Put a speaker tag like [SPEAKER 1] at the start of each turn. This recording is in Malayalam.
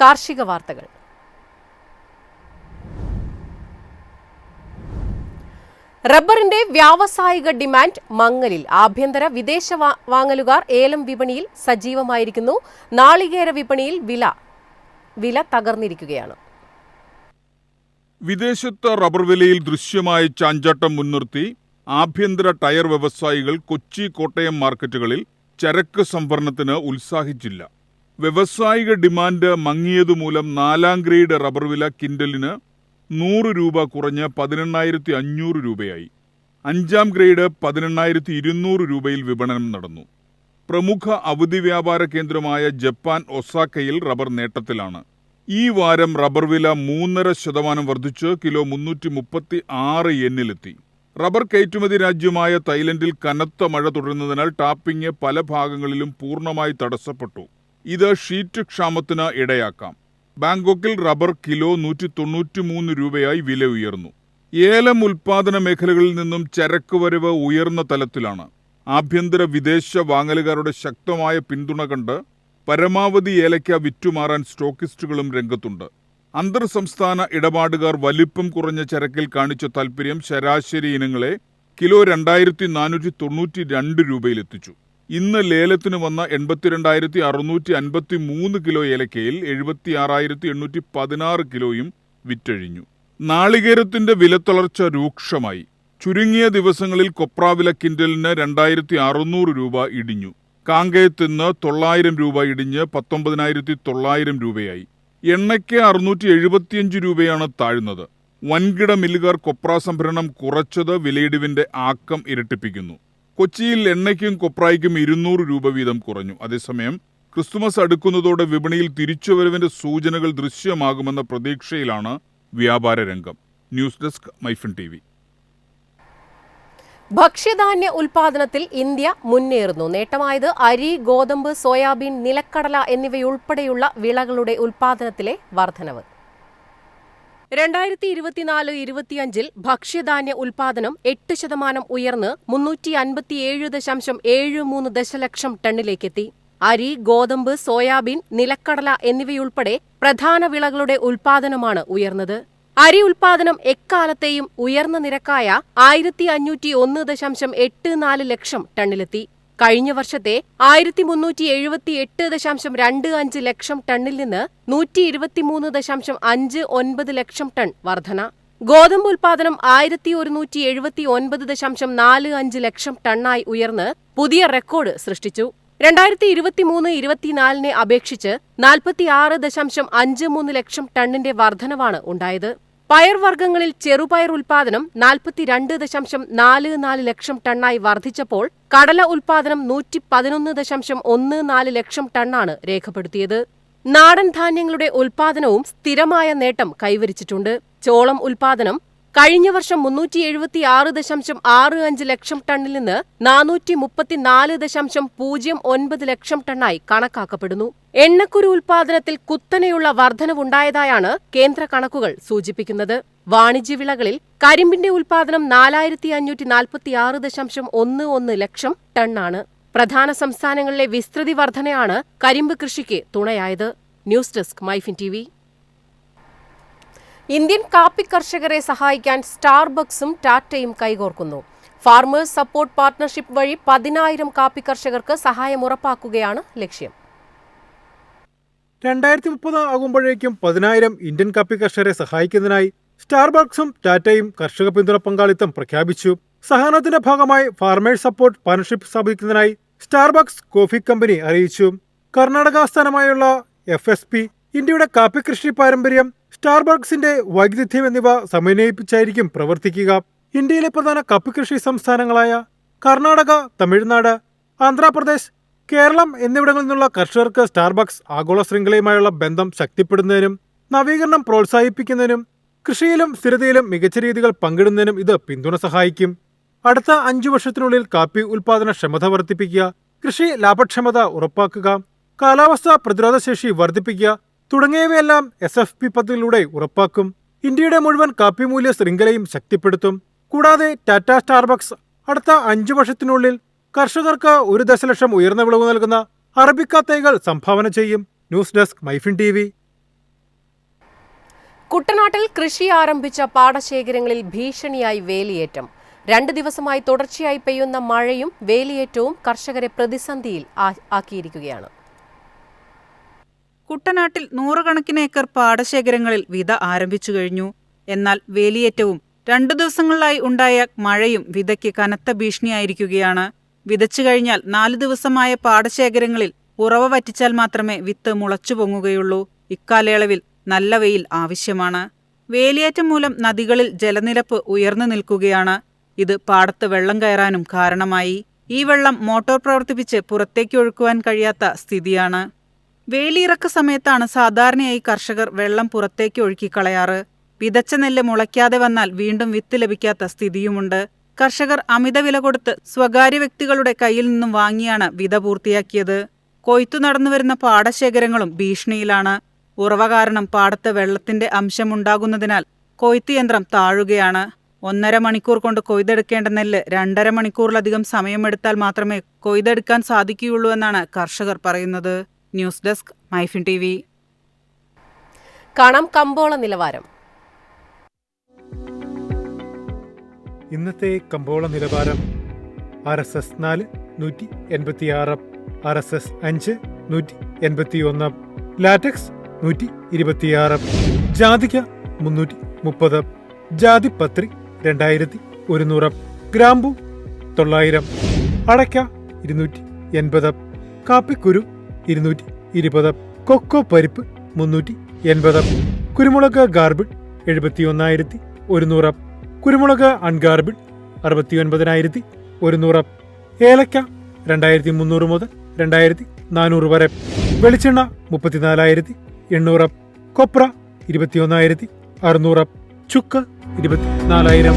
[SPEAKER 1] കാർഷിക വാർത്തകൾ. റബ്ബറിന്റെ വ്യാവസായിക ഡിമാൻഡ് മങ്ങലിൽ. ആഭ്യന്തര വിദേശ വാങ്ങലുകാർ ഏലം വിപണിയിൽ സജീവമായിരിക്കുന്നു. നാളികേര വിപണിയിൽ വില വില തകർന്നിരിക്കുകയാണ്.
[SPEAKER 2] വിദേശത്ത് റബ്ബർ വിലയിൽ ദൃശ്യമായ ചാഞ്ചാട്ടം മുൻനിർത്തി ആഭ്യന്തര ടയർ വ്യവസായികൾ കൊച്ചി കോട്ടയം മാർക്കറ്റുകളിൽ ചരക്ക് സംഭരണത്തിന് ഉത്സാഹിച്ചില്ല. വ്യവസായിക ഡിമാൻഡ് മങ്ങിയതുമൂലം നാലാം ഗ്രേഡ് റബ്ബർ വില കിൻഡലിന് നൂറ് രൂപ കുറഞ്ഞ് പതിനെണ്ണായിരത്തി അഞ്ഞൂറ് രൂപയായി. അഞ്ചാം ഗ്രേഡ് പതിനെണ്ണായിരത്തി ഇരുന്നൂറ് രൂപയിൽ വിപണനം നടന്നു. പ്രമുഖ അവധി വ്യാപാര കേന്ദ്രമായ ജപ്പാൻ ഒസാക്കയിൽ റബ്ബർ നേട്ടത്തിലാണ്. ഈ വാരം റബ്ബർ വില മൂന്നര ശതമാനം വർദ്ധിച്ച് കിലോ മുന്നൂറ്റി മുപ്പത്തി ആറ് എന്നിലെത്തി. റബ്ബർ കയറ്റുമതി രാജ്യമായ തായ്ലൻഡിൽ കനത്ത മഴ തുടരുന്നതിനാൽ ടാപ്പിംഗ് പല ഭാഗങ്ങളിലും പൂർണമായി തടസ്സപ്പെട്ടു. ഇത് ഷീറ്റ് ക്ഷാമത്തിന് ഇടയാക്കാം. ബാങ്കോക്കിൽ റബ്ബർ കിലോ നൂറ്റി തൊണ്ണൂറ്റി മൂന്ന് രൂപയായി വില ഉയർന്നു. ഏലം ഉൽപാദന മേഖലകളിൽ നിന്നും ചരക്ക് വരവ് ഉയർന്ന തലത്തിലാണ്. ആഭ്യന്തര വിദേശ വാങ്ങലുകാരുടെ ശക്തമായ പിന്തുണ കണ്ട് പരമാവധി ഏലയ്ക്ക വിറ്റുമാറാൻ സ്റ്റോക്കിസ്റ്റുകളും രംഗത്തുണ്ട്. അന്തർ സംസ്ഥാന ഇടപാടുകാർ വലിപ്പം കുറഞ്ഞ ചരക്കിൽ കാണിച്ച താൽപ്പര്യം ശരാശരി ഇനങ്ങളെ കിലോ രണ്ടായിരത്തി നാനൂറ്റി തൊണ്ണൂറ്റി രണ്ട് രൂപയിലെത്തിച്ചു. ഇന്ന് ലേലത്തിന് വന്ന എൺപത്തിരണ്ടായിരത്തി അറുന്നൂറ്റി അൻപത്തി മൂന്ന് കിലോ ഏലക്കയിൽ എഴുപത്തി ആറായിരത്തി എണ്ണൂറ്റി പതിനാറ് കിലോയും വിറ്റഴിഞ്ഞു. നാളികേരത്തിന്റെ വിലത്തളർച്ച രൂക്ഷമായി. ചുരുങ്ങിയ ദിവസങ്ങളിൽ കൊപ്രാവില കിൻഡലിന് രണ്ടായിരത്തി അറുന്നൂറ് രൂപ ഇടിഞ്ഞു. കാങ്കയത്ത് നിന്ന് തൊള്ളായിരം രൂപ ഇടിഞ്ഞ് പത്തൊമ്പതിനായിരത്തി തൊള്ളായിരം രൂപയായി. എണ്ണയ്ക്ക് അറുന്നൂറ്റി എഴുപത്തിയഞ്ച് രൂപയാണ് താഴ്ന്നത്. വൻകിട മില്ലുകാർ കൊപ്ര സംഭരണം കുറച്ചത് വിലയിടിവിന്റെ ആക്കം ഇരട്ടിപ്പിക്കുന്നു. കൊച്ചിയിൽ എണ്ണയ്ക്കും കൊപ്രായ്ക്കും ഇരുന്നൂറ് രൂപ വീതം കുറഞ്ഞു. അതേസമയം ക്രിസ്തുമസ് അടുക്കുന്നതോടെ വിപണിയിൽ തിരിച്ചുവരവിന്റെ സൂചനകൾ ദൃശ്യമാകുമെന്ന പ്രതീക്ഷയിലാണ് വ്യാപാര രംഗം news desk MyFin T V.
[SPEAKER 1] ഭക്ഷ്യധാന്യ ഉൽപാദനത്തിൽ ഇന്ത്യ മുന്നേറുന്നു. നേട്ടമായത് അരി ഗോതമ്പ് സോയാബീൻ നിലക്കടല എന്നിവയുൾപ്പെടെയുള്ള വിളകളുടെ ഉൽപാദനത്തിലെ വർധനവ്. രണ്ടായിരത്തി ഇരുപത്തിനാല് ഇരുപത്തിയഞ്ചിൽ ഭക്ഷ്യധാന്യ ഉൽപാദനം എട്ട് ശതമാനം ഉയർന്ന് മുന്നൂറ്റി അൻപത്തിയേഴ് ദശാംശം ഏഴ് മൂന്ന് ദശലക്ഷം ടണ്ണിലേക്കെത്തി. അരി ഗോതമ്പ് സോയാബീൻ നിലക്കടല എന്നിവയുൾപ്പെടെ പ്രധാന വിളകളുടെ ഉൽപാദനമാണ് ഉയർന്നത്. അരി ഉൽപാദനം എക്കാലത്തെയും ഉയർന്ന നിരക്കായ ആയിരത്തി അഞ്ഞൂറ്റി ഒന്ന് ദശാംശം എട്ട് നാല് ലക്ഷം ടണ്ണിലെത്തി. കഴിഞ്ഞ വർഷത്തെ ആയിരത്തി മുന്നൂറ്റി എഴുപത്തി എട്ട് ദശാംശം രണ്ട് അഞ്ച് ലക്ഷം ടണ്ണിൽ നിന്ന് നൂറ്റി ഇരുപത്തിമൂന്ന് ദശാംശം അഞ്ച് ഒൻപത് ലക്ഷം ടൺ വർധന. ഗോതമ്പ് ഉൽപാദനം ആയിരത്തി ഒരുന്നൂറ്റി എഴുപത്തി ഒൻപത് ദശാംശം നാല് അഞ്ച് ലക്ഷം ടണ്ണായി ഉയർന്ന് പുതിയ റെക്കോർഡ് സൃഷ്ടിച്ചു. രണ്ടായിരത്തി ഇരുപത്തിമൂന്ന് ഇരുപത്തിനാലിനെ അപേക്ഷിച്ച് നാൽപ്പത്തിയാറ് ദശാംശം അഞ്ച് മൂന്ന് ലക്ഷം ടണ്ണിന്റെ വർധനവാണ് ഉണ്ടായത്. പയർവർഗങ്ങളിൽ ചെറുപയർ ഉൽപാദനം നാൽപ്പത്തിരണ്ട് ദശാംശം നാല് നാല് ലക്ഷം ടണ്ണായി വർദ്ധിച്ചപ്പോൾ കടല ഉൽപാദനം നൂറ്റി പതിനൊന്ന് ദശാംശം ഒന്ന് നാല് ലക്ഷം ടണ്ണാണ് രേഖപ്പെടുത്തിയത്. നാടൻ ധാന്യങ്ങളുടെ ഉൽപാദനവും സ്ഥിരമായ നേട്ടം കൈവരിച്ചിട്ടുണ്ട്. ചോളം ഉൽപാദനം കഴിഞ്ഞ വർഷം മുന്നൂറ്റി എഴുപത്തി ആറ് ദശാംശം ആറ് അഞ്ച് ലക്ഷം ടണ്ണിൽ നിന്ന് നാനൂറ്റി മുപ്പത്തിനാല് ദശാംശം പൂജ്യം ഒൻപത് ലക്ഷം ടണ്ണായി കണക്കാക്കപ്പെടുന്നു. എണ്ണക്കുരു ഉൽപാദനത്തിൽ കുത്തനെയുള്ള വർധനവുണ്ടായതായാണ് കേന്ദ്ര കണക്കുകൾ സൂചിപ്പിക്കുന്നത്. വാണിജ്യ വിളകളിൽ കരിമ്പിന്റെ ഉൽപാദനം നാലായിരത്തി അഞ്ഞൂറ്റി നാൽപ്പത്തി ആറ് ദശാംശം ഒന്ന് ഒന്ന് ലക്ഷം ടണ്ണാണ്. പ്രധാന സംസ്ഥാനങ്ങളിലെ വിസ്തൃതി വർധനയാണ് കരിമ്പ് കൃഷിക്ക് തുണയായത്. News desk MyFin T Indian കാപ്പി കർഷകരെ സഹായിക്കാൻ സ്റ്റാർബക്സും ടാറ്റയും കൈകോർക്കുന്നു. ഫാർമേഴ്സ് സപ്പോർട്ട് പാർട്ണർഷിപ്പ് വഴി പതിനായിരം കാപ്പി കർഷകർക്ക് സഹായം ഉറപ്പാക്കുകയാണ് ലക്ഷ്യം.
[SPEAKER 3] രണ്ടായിരത്തി മുപ്പത് ആകുമ്പോഴേക്കും പതിനായിരം ഇന്ത്യൻ കാപ്പി കർഷകരെ സഹായിക്കുന്നതിനായി സ്റ്റാർബക്സും ടാറ്റയും കർഷക പിന്തുണ പങ്കാളിത്തം പ്രഖ്യാപിച്ചു. സഹകരണത്തിന്റെ ഭാഗമായി ഫാർമേഴ്സ് സപ്പോർട്ട് പാർട്ണർഷിപ്പ് സ്ഥാപിക്കുന്നതിനായി സ്റ്റാർബക്സ് കോഫി കമ്പനി അറിയിച്ചു. കർണാടക ആസ്ഥാനമായുള്ള എഫ് എസ് പി ഇന്ത്യയുടെ കാപ്പി കൃഷി പാരമ്പര്യം സ്റ്റാർബക്സിന്റെ വൈദഗ്ധ്യം എന്നിവ സമന്വയിപ്പിച്ചായിരിക്കും പ്രവർത്തിക്കുക. ഇന്ത്യയിലെ പ്രധാന കാപ്പി കൃഷി സംസ്ഥാനങ്ങളായ കർണാടക തമിഴ്നാട് ആന്ധ്രാപ്രദേശ് കേരളം എന്നിവിടങ്ങളിൽ നിന്നുള്ള കർഷകർക്ക് സ്റ്റാർബക്സ് ആഗോള ശൃംഖലയുമായുള്ള ബന്ധം ശക്തിപ്പെടുന്നതിനും നവീകരണം പ്രോത്സാഹിപ്പിക്കുന്നതിനും കൃഷിയിലും സ്ഥിരതയിലും മികച്ച രീതികൾ പങ്കിടുന്നതിനും ഇത് പിന്തുണ സഹായിക്കും. അടുത്ത അഞ്ചു വർഷത്തിനുള്ളിൽ കാപ്പി ഉൽപാദന ക്ഷമത വർദ്ധിപ്പിക്കുക കൃഷി ലാഭക്ഷമത ഉറപ്പാക്കുക കാലാവസ്ഥാ പ്രതിരോധശേഷി വർദ്ധിപ്പിക്കുക തുടങ്ങിയവയെല്ലാം എസ് എഫ് പി പദ്ധതിയിലൂടെ ഉറപ്പാക്കും. ഇന്ത്യയുടെ മുഴുവൻ കാപ്പി മൂല്യ ശൃംഖലയും ശക്തിപ്പെടുത്തും. കൂടാതെ ടാറ്റ സ്റ്റാർബക്സ് അടുത്ത അഞ്ചു വർഷത്തിനുള്ളിൽ കർഷകർക്ക് ഒരു ദശലക്ഷം ഉയർന്ന വിളവ് നൽകുന്ന അറബിക്ക തൈകൾ സംഭാവന ചെയ്യും. News desk MyFin T V.
[SPEAKER 1] കുട്ടനാട്ടിൽ കൃഷി ആരംഭിച്ച പാടശേഖരങ്ങളിൽ ഭീഷണിയായി വേലിയേറ്റം. രണ്ട് ദിവസമായി തുടർച്ചയായി പെയ്യുന്ന മഴയും വേലിയേറ്റവും കർഷകരെ പ്രതിസന്ധിയിൽ ആക്കിയിരിക്കുകയാണ്.
[SPEAKER 4] കുട്ടനാട്ടിൽ നൂറുകണക്കിന് ഏക്കർ പാടശേഖരങ്ങളിൽ വിത ആരംഭിച്ചു കഴിഞ്ഞു. എന്നാൽ വേലിയേറ്റവും രണ്ടു ദിവസങ്ങളിലായി ഉണ്ടായ മഴയും വിതയ്ക്ക് കനത്ത ഭീഷണിയായിരിക്കുകയാണ്. വിതച്ചു കഴിഞ്ഞാൽ നാലു ദിവസമായ പാടശേഖരങ്ങളിൽ ഉറവ വറ്റിച്ചാൽ മാത്രമേ വിത്ത് മുളച്ചു പൊങ്ങുകയുള്ളൂ. ഇക്കാലയളവിൽ നല്ല വെയിൽ ആവശ്യമാണ്. വേലിയേറ്റം മൂലം നദികളിൽ ജലനിരപ്പ് ഉയർന്നു നിൽക്കുകയാണ്. ഇത് പാടത്ത് വെള്ളം കയറാനും കാരണമായി. ഈ വെള്ളം മോട്ടോർ പ്രവർത്തിപ്പിച്ച് പുറത്തേക്ക് ഒഴുക്കുവാൻ കഴിയാത്ത സ്ഥിതിയാണ്. വേലിയിറക്ക സമയത്താണ് സാധാരണയായി കർഷകർ വെള്ളം പുറത്തേക്ക് ഒഴുക്കിക്കളയാറ് വിതച്ച നെല്ല് മുളയ്ക്കാതെ വന്നാൽ വീണ്ടും വിത്ത് ലഭിക്കാത്ത സ്ഥിതിയുമുണ്ട്. കർഷകർ അമിത വില കൊടുത്ത് സ്വകാര്യ വ്യക്തികളുടെ കയ്യിൽ നിന്നും വാങ്ങിയാണ് വിത പൂർത്തിയാക്കിയത്. കൊയ്ത്തു നടന്നുവരുന്ന പാടശേഖരങ്ങളും ഭീഷണിയിലാണ്. ഉറവ കാരണം പാടത്ത് വെള്ളത്തിന്റെ അംശമുണ്ടാകുന്നതിനാൽ കൊയ്ത്ത് യന്ത്രം താഴുകയാണ്. ഒന്നര മണിക്കൂർ കൊണ്ട് കൊയ്തെടുക്കേണ്ട നെല്ല് രണ്ടര മണിക്കൂറിലധികം സമയമെടുത്താൽ മാത്രമേ കൊയ്തെടുക്കാൻ സാധിക്കുകയുള്ളൂ എന്നാണ് കർഷകർ പറയുന്നത്. News desk MyFin T V.
[SPEAKER 1] കാണാം കമ്പോള നിലവാരം.
[SPEAKER 3] ഇന്നത്തെ കമ്പോള നിലവാരം ആർ എസ് എസ് നാല് നൂറ്റി എൺപത്തി ആറ് ആർ എസ് എസ് അഞ്ച് നൂറ്റി എൺപത്തി ഒന്ന് ലാറ്റക്സ് നൂറ്റി ഇരുപത്തിയാറ് ജാതിക മുന്നൂറ്റി മുപ്പത് ജാതിപത്രി രണ്ടായിരത്തി ഒരുന്നൂറ് ഗ്രാമ്പു തൊള്ളായിരം അടയ്ക്ക ഇരുന്നൂറ്റി എൺപത് കാപ്പിക്കുരു ഇരുന്നൂറ്റി ഇരുപത്. കൊക്കോ പരിപ്പ് മുന്നൂറ്റി എൺപത്. കുരുമുളക് ഗാർബിഡ് എഴുപത്തി ഒന്നായിരത്തി ഒരുന്നൂറ്. കുരുമുളക് അൺഗാർബിഡ് അറുപത്തി ഒൻപതിനായിരത്തി ഒരുന്നൂറ്. ഏലക്ക രണ്ടായിരത്തി മുന്നൂറ് മുതൽ രണ്ടായിരത്തി നാനൂറ് വരെ. വെളിച്ചെണ്ണ മുപ്പത്തിനാലായിരത്തി എണ്ണൂറ്. കൊപ്ര ഇരുപത്തിയൊന്നായിരത്തി അറുന്നൂറ്. ചുക്ക് ഇരുപത്തിനാലായിരം.